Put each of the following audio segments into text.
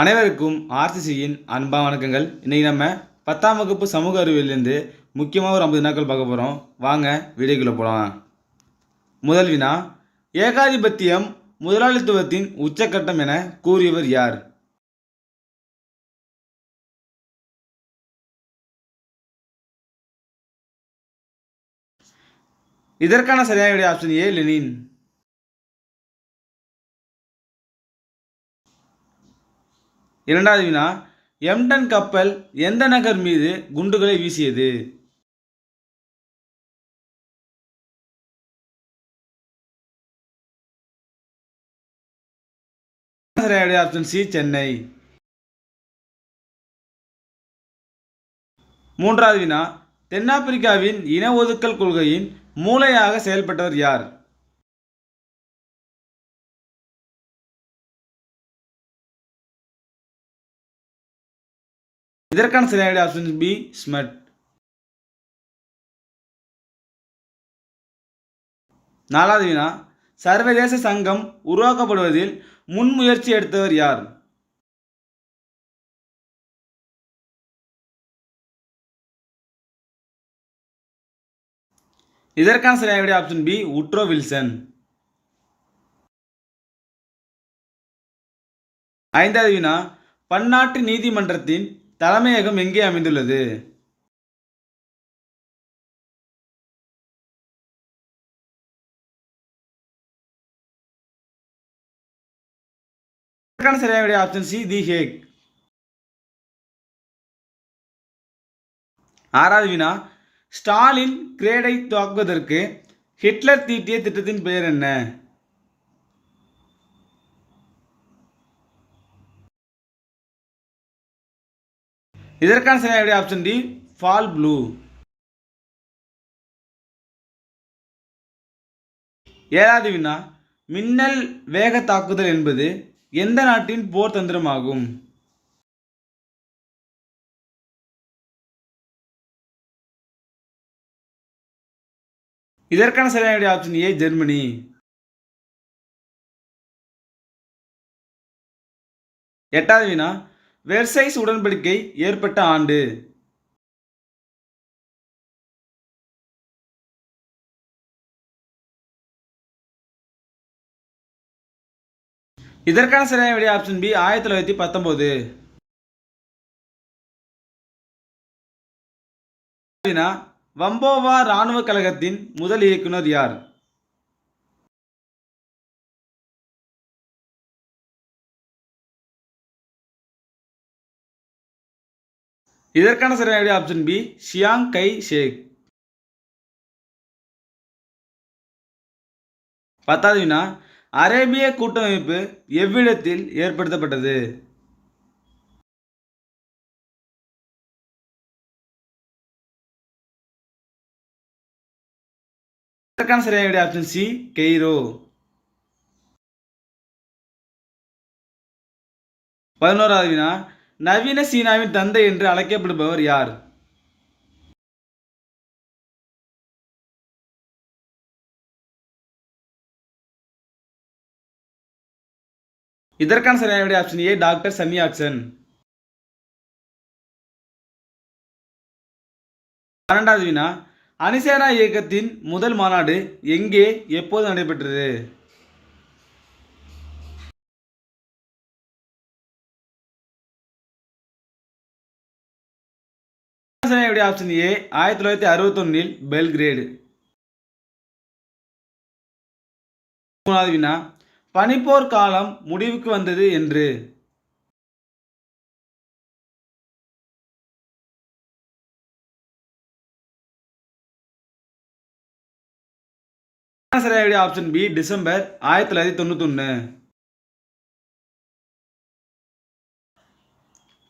அனைவருக்கும் ஆர்சிசியின் அன்பா வணக்கங்கள். இன்றைக்கி நம்ம பத்தாம் வகுப்பு சமூக அறிவியலேருந்து முக்கியமாக ஒரு ஐம்பது நாட்கள் பார்க்க போகிறோம் வாங்க வீடியோக்குள்ளே போகலாம் முதல் வினா ஏகாதிபத்தியம் முதலாளித்துவத்தின் உச்சக்கட்டம் என கூறியவர் யார்? இதற்கான சரியான விடை ஆப்ஷன் ஏ லெனின். இரண்டாவது வினா எம்டன் கப்பல் எந்த நகர் மீது குண்டுகளை வீசியது? Option C Chennai. மூன்றாவது வினா தென்னாப்பிரிக்காவின் இன ஒதுக்கல் கொள்கையின் மூளையாக செயல்பட்டவர் யார்? இதற்கான சரியான ஆப்ஷன் பி ஸ்மட் நாலாவது வினா சர்வதேச சங்கம் உருவாக்கப்படுவதில் முன்முயற்சி எடுத்தவர் யார்? இதற்கான சரியான விடை ஆப்ஷன் பி உட்ரோ வில்சன் ஐந்தாவது வினா பன்னாட்டு நீதிமன்றத்தின் தலைமையகம் எங்கே அமைந்துள்ளது? சரியான ஆப்ஷன் சி தி ஹேக். ஆறாவது வினா ஸ்டாலின் கிரேடை தாக்குவதற்கு ஹிட்லர் தீட்டிய திட்டத்தின் பெயர் என்ன? இதற்கான சரியான விடை ஆப்ஷன் டி ஃபால் ப்ளூ ஏழாவது வினா மின்னல் வேக தாக்குதல் என்பது எந்த நாட்டின் போர் தந்திரமாகும்? இதற்கான சரியான விடை ஆப்ஷன் ஏ ஜெர்மனி எட்டாவது வினா வெர்சைஸ் உடன்படிக்கை ஏற்பட்ட ஆண்டு. இதற்கான சரியான விடை ஆப்ஷன் பி ஆயிரத்தி தொள்ளாயிரத்தி பத்தொன்பது வம்போவா இராணுவ கழகத்தின் முதல் இயக்குனர் யார்? இதற்கான சரியான விடை ஆப்ஷன் பி ஷியாங் கை ஷேக். பத்தாவது வினா அரேபிய கூட்டமைப்பு எவ்விடத்தில் ஏற்படுத்தப்பட்டது? இதற்கான சரியான விடை ஆப்ஷன் சி கெய்ரோ. பதினோராவது வினா நவீன சீனாவின் தந்தை என்று அழைக்கப்படுபவர் யார்? இதற்கான சரியான விடை ஆப்ஷன் ஏ டாக்டர் சன்னியாக்சன் பன்னெண்டாவது வினா அனிசேனா இயக்கத்தின் முதல் மாநாடு எங்கே எப்போது நடைபெற்றது? விடை ஆப்ஷன் ஏ ஆயிரத்தி தொள்ளாயிரத்தி அறுபத்தொன்னில் பெல்கிரேடு. மூணாவது வினா பனிப்போர் காலம் முடிவுக்கு வந்தது என்று. சரியான ஆப்ஷன் பி டிசம்பர் ஆயிரத்தி தொள்ளாயிரத்தி தொண்ணூத்தொன்னு.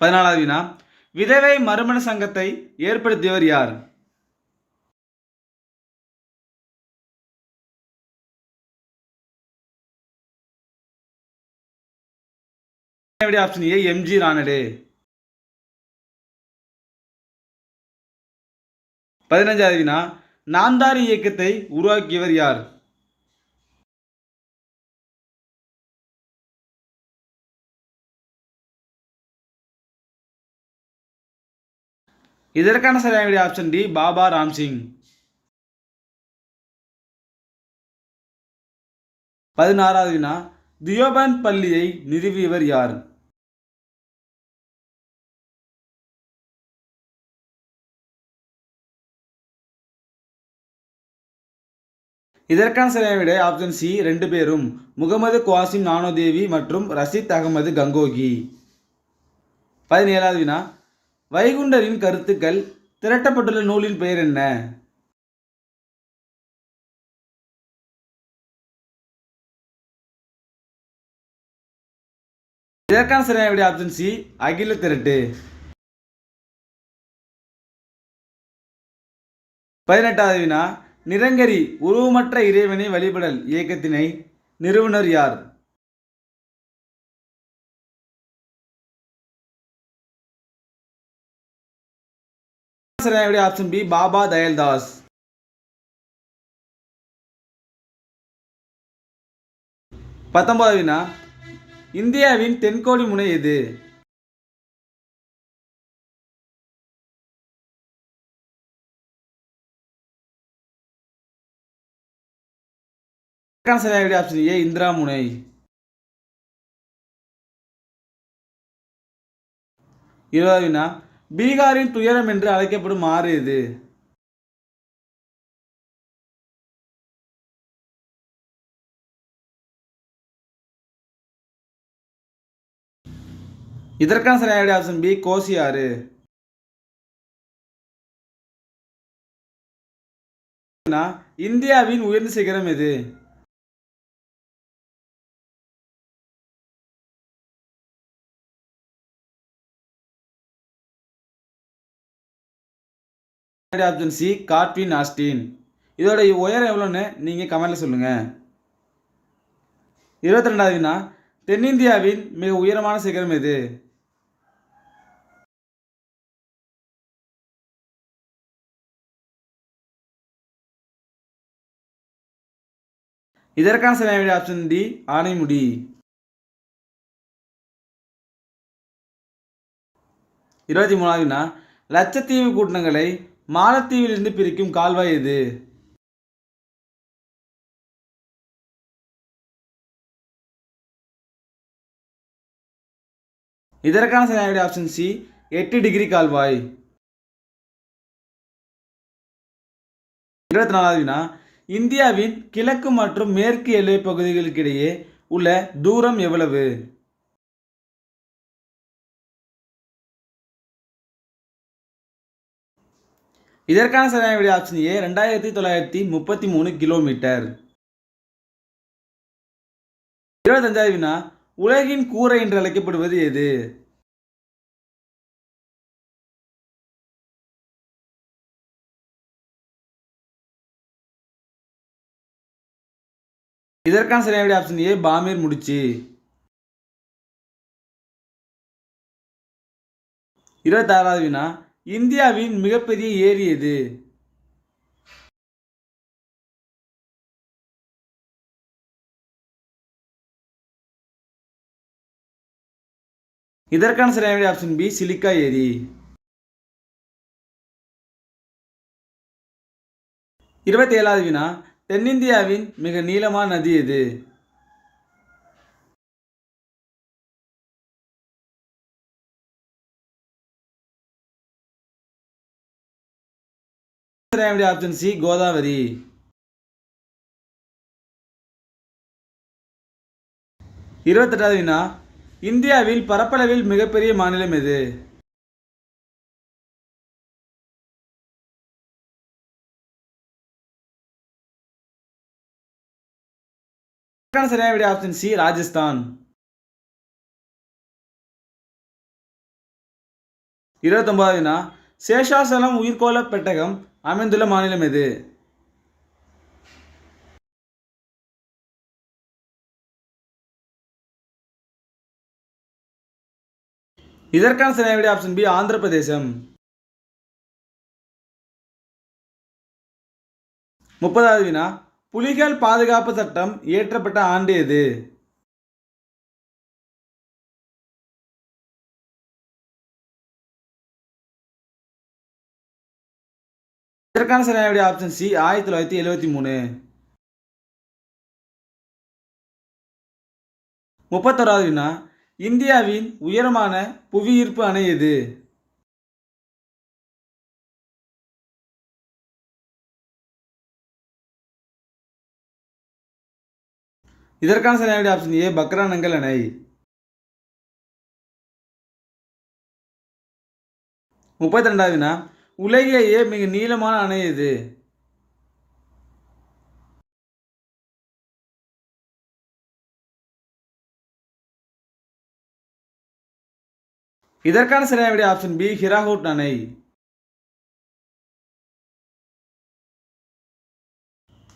பதினாலாவது வினா விதவை மறுமண சங்கத்தை ஏற்படுத்தியவர் யார்? ஆப்ஷன் ஏ எம்ஜி ரானடே பதினஞ்சாவது வினா நாந்தாரி இயக்கத்தை உருவாக்கியவர் யார்? இதற்கான சரியான விடை ஆப்ஷன் டி பாபா ராம்சிங். பதினாறாவது வினா தியோபன் பள்ளியை நிறுவியவர் யார்? இதற்கான சரியான விடை ஆப்ஷன் சி ரெண்டு பேரும் முகமது குவாசிம் நானோதேவி மற்றும் ரஷித் அகமது கங்கோகி. பதினேழாவது வினா வைகுண்டரின் கருத்துக்கள் திரட்டப்பட்டுள்ள நூலின் பெயர் என்ன? இதற்கான சரியான ஆப்ஷன் சி அகில திரட்டு. பதினெட்டாவது வினா நிரங்கரி உருவமற்ற இறைவனை வழிபடல் இயக்கத்தினை நிறுவனர் யார்? சரியான விடை ஆப்ஷன் பி பாபா தயல்தாஸ். பத்தொன்பது வினா இந்தியாவின் தென்கோடி முனை எது? இதற்கான ஆப்ஷன் ஏ இந்திரா முனை. இருபது வினா பீகாரின் துயரம் என்று அழைக்கப்படும் ஆறு எது இதற்கான சரியான ஆப்ஷன் பி கோசி ஆறு. இந்தியாவின் உயர்ந்த சிகரம் எது? ஆப்ஷன் சி கார்ட்வின் ஆஸ்டின் இதோட உயரம் எவ்வளோன்னு நீங்கள் கமெண்டில் சொல்லுங்கள் இருபத்தி ரெண்டாவது வினா தென்னிந்தியாவின் மிக உயரமான சிகரம் எது? இதற்கான சரியான விடை ஆப்ஷன் டி ஆனைமுடி. இருபத்தி மூணாவது வினா லட்சத்தீவு கூட்டங்களை மாலத்தீவிலிருந்து பிரிக்கும் கால்வாய் எது? இதற்கான சரியான ஆப்ஷன் சி எட்டு டிகிரி கால்வாய். இருபத்தி நாலாவது இந்தியாவின் கிழக்கு மற்றும் மேற்கு எல்லை பகுதிகளுக்கிடையே உள்ள தூரம் எவ்வளவு? இதற்கான சரியான விடை ஆப்ஷன் ஏ ரெண்டாயிரத்தி தொள்ளாயிரத்தி முப்பத்தி மூணு கிலோமீட்டர். இருபத்தஞ்சாவது வினா உலகின் கூரை என்று அழைக்கப்படுவது எது? இதற்கான சரியான விடை ஆப்ஷன் ஏ பாமீர் முடிச்சு. இருபத்தாறாவது வினா இந்தியாவின் மிகப்பெரிய ஏரி எது? இதற்கான சரியான ஆப்ஷன் பி சிலிக்கா ஏரி. இருபத்தி ஏழாவது வினா தென்னிந்தியாவின் மிக நீளமான நதி எது? சரியான விடை ஆப்ஷன் சி கோதாவரி. இருபத்தெட்டாவது வினா இந்தியாவில் பரப்பளவில் மிகப்பெரிய மாநிலம் எது? இதற்கான சரியான விடை ஆப்ஷன் சி ராஜஸ்தான். இருபத்தொன்பதாவது வினா சேஷாசலம் உயிர்கோள பெட்டகம் அமைந்துள்ள மாநிலம் எது? இதற்கான சரியான விடை ஆப்ஷன் பி ஆந்திர பிரதேசம் முப்பதாவது வினா புலிகள் பாதுகாப்பு சட்டம் இயற்றப்பட்ட ஆண்டு எது? இதற்கான சரியான விட ஆப்ஷன் சி ஆயிரத்தி தொள்ளாயிரத்தி எழுபத்தி மூணு. முப்பத்தோராவது வினா இந்தியாவின் உயரமான புவியீர்ப்பு அணை எது? இதற்கான சரியான ஆப்ஷன் ஏ பக்ரானங்கள் அணை. முப்பத்தி ரெண்டாவது வினா உலகிலேயே மிக நீளமான அணை எது? இதற்கான சரியான விடை ஆப்ஷன் பி ஹிராகூட் அணை.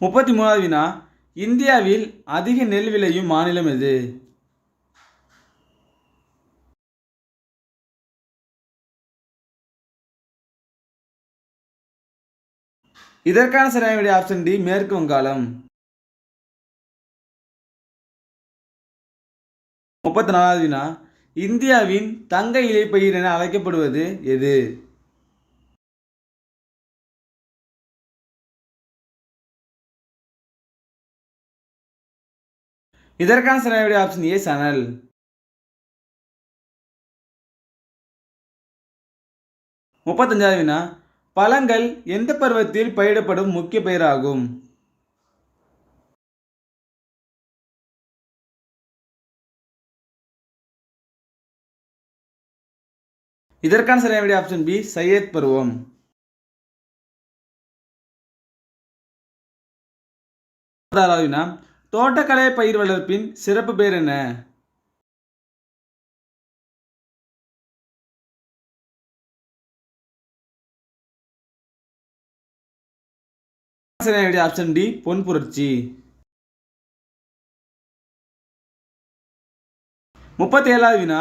முப்பத்தி மூணாவது வினா இந்தியாவில் அதிக நெல் விளையும் மாநிலம் எது? இதற்கான சரியான விடை ஆப்ஷன் டி மேற்கு வங்காளம். முப்பத்தி நாலாவது வினா. இந்தியாவின் தங்க இலைப்பயிர் என அழைக்கப்படுவது எது? இதற்கான சரியான விடை ஆப்ஷன் ஏ சணல். முப்பத்தஞ்சாவது வினா. பழங்கள் எந்த பருவத்தில் பயிரிடப்படும் முக்கிய பயிராகும்? இதற்கான சரியான விடை ஆப்ஷன் பி சையத் பருவம். தோட்டக்கலை பயிர் வளர்ப்பின் சிறப்பு பேர் என்ன? சரியான விடை ஆப்ஷன் டி பொன் புரட்சி. முப்பத்தி ஏழாவது வினா.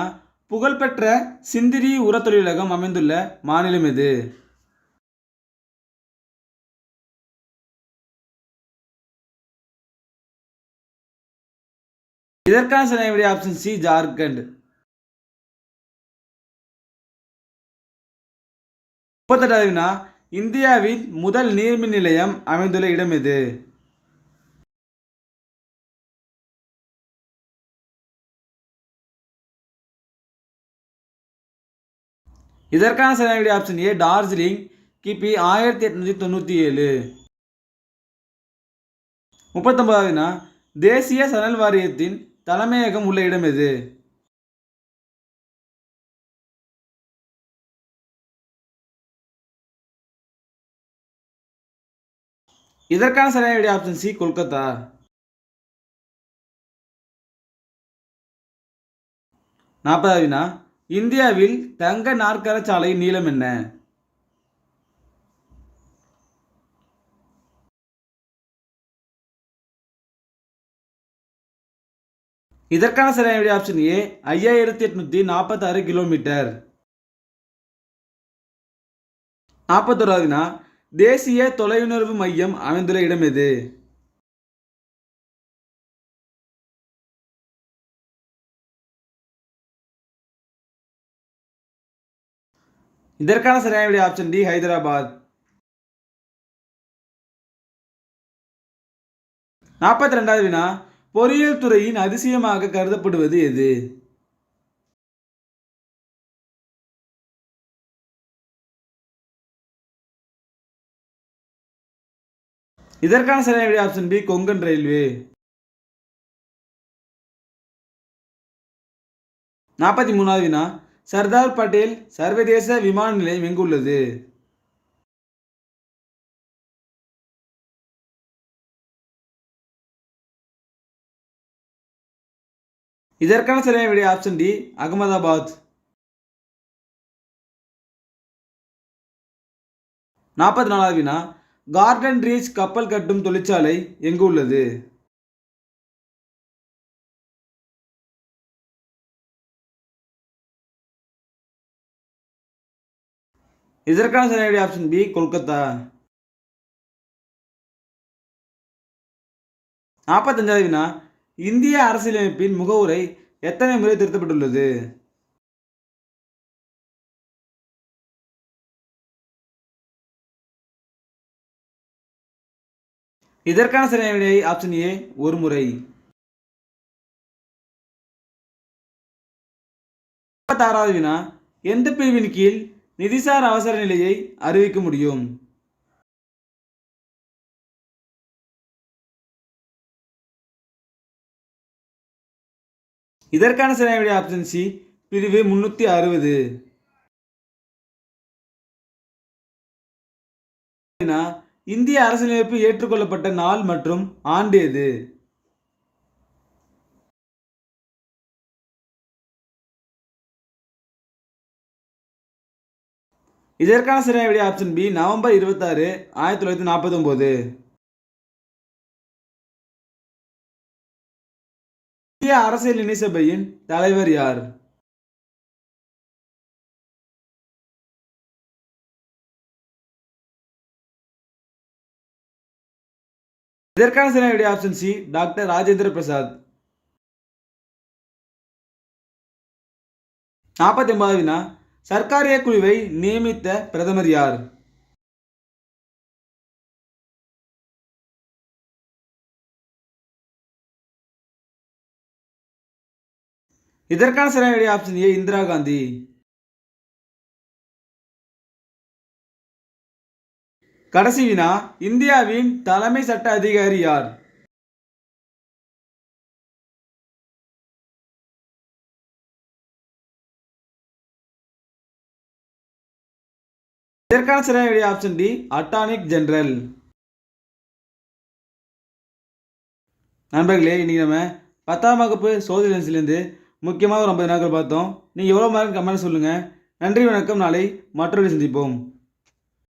புகழ்பெற்ற சிந்திரி உரத் தொழிலகம் அமைந்துள்ள மாநிலம் எது? இதற்கான சரியான விடை ஆப்ஷன் சி ஜார்க்கண்ட். முப்பத்தெட்டாவது வினா. இந்தியாவின் முதல் நீர்மின் நிலையம் அமைந்துள்ள இடம் எது? இதற்கான சரியான ஆப்ஷன் ஏ டார்ஜிலிங். கிபி ஆயிரத்தி எட்நூற்றி தொண்ணூற்றி ஏழு. முப்பத்தொன்பதாவதுனா தேசிய சணல் வாரியத்தின் தலைமையகம் உள்ள இடம் எது? இதற்கான சரியான விடை ஆப்ஷன் சி கொல்கத்தா. நாற்பதாவது வினா இந்தியாவில் தங்க நாற்கர சாலை நீளம் என்ன? இதற்கான சரியான விடை ஆப்ஷன் ஏ ஐயாயிரத்தி எட்நூத்தி நாற்பத்தாறு கிலோமீட்டர். நாற்பத்தோராவதுனா தேசிய தொலையுணர்வு மையம் அமைந்துள்ள இடம் எது? இதற்கான சரியான விடை ஆப்ஷன் டி ஹைதராபாத். நாற்பத்தி ரெண்டாவது வினா பொறியியல் துறையின் அதிசயமாக கருதப்படுவது எது? இதற்கான சரியான விடை ஆப்ஷன் பி கொங்கன் ரயில்வே. நாற்பத்தி மூணாவது வினா. சர்தார் பட்டேல் சர்வதேச விமான நிலையம் எங்குள்ளது இதற்கான சரியான விடை ஆப்ஷன் டி அகமதாபாத். நாற்பத்தி நாலாவது வினா. கார்டன் ரீச் கப்பல் கட்டும் தொழிற்சாலை எங்கு உள்ளது? இதற்கான சரியான ஆப்ஷன் பி கொல்கத்தா. நாற்பத்தஞ்சாவது வினா இந்திய அரசியலமைப்பின் முகவுரை எத்தனை முறை திருத்தப்பட்டுள்ளது? இதற்கான சரியான விடை ஆப்ஷன் ஏ ஒரு முறை. முப்பத்தாறாவது வினா எந்த பிரிவின் கீழ் நிதிசார் அவசர நிலையை அறிவிக்க முடியும்? இதற்கான சரியான விடை ஆப்ஷன் சி பிரிவு முன்னூத்தி அறுபது. வினா இந்திய அரசியலமைப்பு ஏற்றுக்கொள்ளப்பட்ட நாள் மற்றும் ஆண்டு எது இதற்கான சரியான விடை ஆப்ஷன் பி நவம்பர் இருபத்தாறு ஆயிரத்தி தொள்ளாயிரத்தி நாற்பத்தி ஒன்பது இந்திய அரசியல் இணை சபையின் தலைவர் யார்? இதற்கான சரியான விடை option C doctor Rajendra Prasad. நாற்பத்தி ஒன்பதாவது வினா சர்க்காரிய குழுவை நியமித்த பிரதமர் யார்? இதற்கான சரியான விடை ஆப்ஷன் ஏ இந்திரா காந்தி. கடைசி வினா இந்தியாவின் தலைமை சட்ட அதிகாரி யார்? இதற்கான சரியான விடை ஆப்ஷன் டி அட்டானிக் ஜெனரல். நண்பர்களே இன்னைக்கு நம்ம பத்தாம் வகுப்பு சோதனை முக்கியமாக ஒரு ஐம்பது நாட்கள் பார்த்தோம். நீங்கள் எவ்வளோ மார்க் கமெண்ட் சொல்லுங்கள் நன்றி வணக்கம். நாளை மற்றொரு சந்திப்போம்.